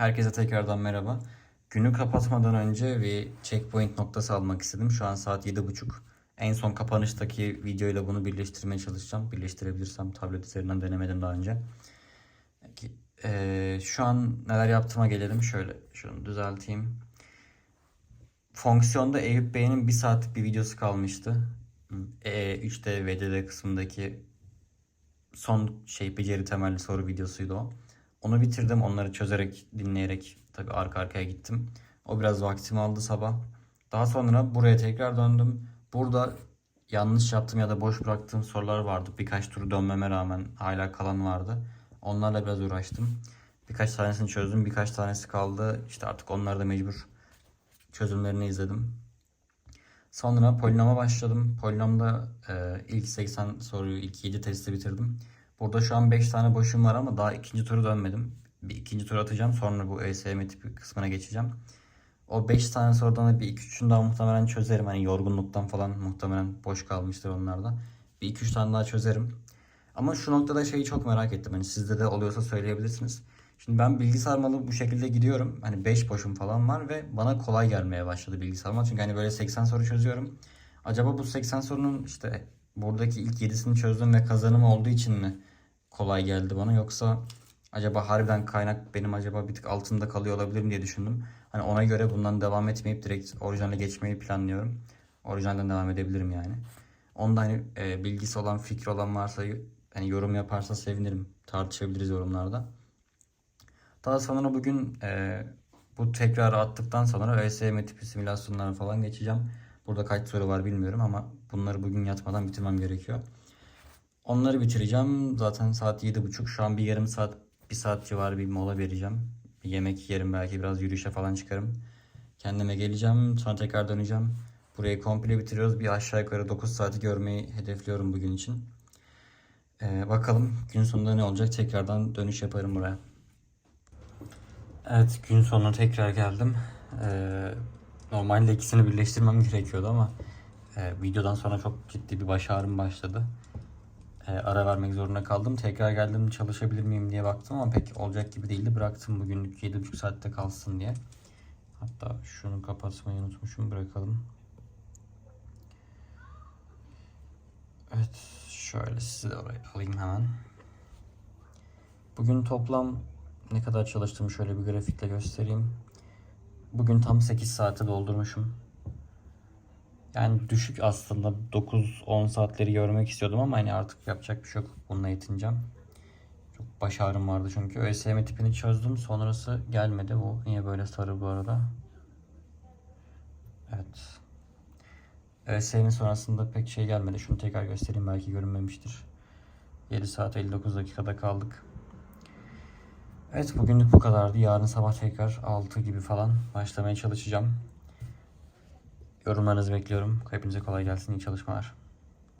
Herkese tekrardan merhaba. Günü kapatmadan önce bir checkpoint noktası almak istedim. Şu an saat 7.30. En son kapanıştaki videoyla bunu birleştirmeye çalışacağım. Birleştirebilirsem tablet üzerinden denemedim daha önce. Eee, şu an neler yaptığıma gelelim. Şöyle şunu düzelteyim. Fonksiyonda Eyüp Bey'in bir saatlik bir videosu kalmıştı. E, 3D ve DD kısmındaki son şey beceri temelli soru videosuydu o. Onu bitirdim. Onları çözerek, dinleyerek tabii arka arkaya gittim. O biraz vaktimi aldı sabah. Daha sonra buraya tekrar döndüm. Burada yanlış yaptığım ya da boş bıraktığım sorular vardı. Birkaç tur dönmeme rağmen hala kalan vardı. Onlarla biraz uğraştım. Birkaç tanesini çözdüm. Birkaç tanesi kaldı. İşte artık onları da mecbur çözümlerini izledim. Sonra polinoma başladım. Polinomda e, ilk 80 soruyu, ilk 7 testi bitirdim. Burada şu an 5 tane boşum var ama daha ikinci turu dönmedim. Bir ikinci tur atacağım. Sonra bu ÖSYM tipi kısmına geçeceğim. O 5 tane sorudan da bir 2-3'ünü daha muhtemelen çözerim. Hani yorgunluktan falan muhtemelen boş kalmıştır onlarda. Bir 2-3 tane daha çözerim. Ama şu noktada şeyi çok merak ettim. Hani sizde de oluyorsa söyleyebilirsiniz. Şimdi ben bilgisayar malı bu şekilde gidiyorum. Hani 5 boşum falan var ve bana kolay gelmeye başladı bilgisayar malı. Çünkü hani böyle 80 soru çözüyorum. Acaba bu 80 sorunun işte buradaki ilk 7'sini çözdüm ve kazanım olduğu için mi kolay geldi bana yoksa acaba harbiden kaynak benim acaba bir tık altında kalıyor olabilirim diye düşündüm. Hani ona göre bundan devam etmeyip direkt orijinale geçmeyi planlıyorum. Orijinalden devam edebilirim yani. Onda hani e, bilgisi olan, fikri olan varsa hani yorum yaparsa sevinirim. Tartışabiliriz yorumlarda. Daha sonra bugün e, bu tekrarı attıktan sonra ÖSYM tipi simülasyonlara falan geçeceğim. Burada kaç soru var bilmiyorum ama bunları bugün yatmadan bitirmem gerekiyor. Onları bitireceğim. Zaten saat 7.30. Şu an bir yarım saat, bir saat civarı bir mola vereceğim. Bir yemek yerim belki biraz yürüyüşe falan çıkarım. Kendime geleceğim. Sonra tekrar döneceğim. Burayı komple bitiriyoruz. Bir aşağı yukarı 9 saati görmeyi hedefliyorum bugün için. Ee, bakalım gün sonunda ne olacak. Tekrardan dönüş yaparım buraya. Evet gün sonuna tekrar geldim. Ee, normalde ikisini birleştirmem gerekiyordu ama e, videodan sonra çok ciddi bir baş ağrım başladı. E, ara vermek zorunda kaldım. Tekrar geldim çalışabilir miyim diye baktım ama pek olacak gibi değildi. Bıraktım bugünlük 7,5 saatte kalsın diye. Hatta şunu kapatmayı unutmuşum bırakalım. Evet şöyle sizi de oraya alayım hemen. Bugün toplam ne kadar çalıştığımı şöyle bir grafikle göstereyim. Bugün tam 8 saate doldurmuşum. Yani düşük aslında 9-10 saatleri görmek istiyordum ama hani artık yapacak bir şey yok. Bununla yetineceğim. Çok baş ağrım vardı çünkü. ÖSYM tipini çözdüm. Sonrası gelmedi. Bu niye böyle sarı bu arada? Evet. ÖSYM sonrasında pek şey gelmedi. Şunu tekrar göstereyim belki görünmemiştir. 7 saat 59 dakikada kaldık. Evet bugünlük bu kadardı. Yarın sabah tekrar 6 gibi falan başlamaya çalışacağım. Yorumlarınızı bekliyorum. Hepinize kolay gelsin. İyi çalışmalar.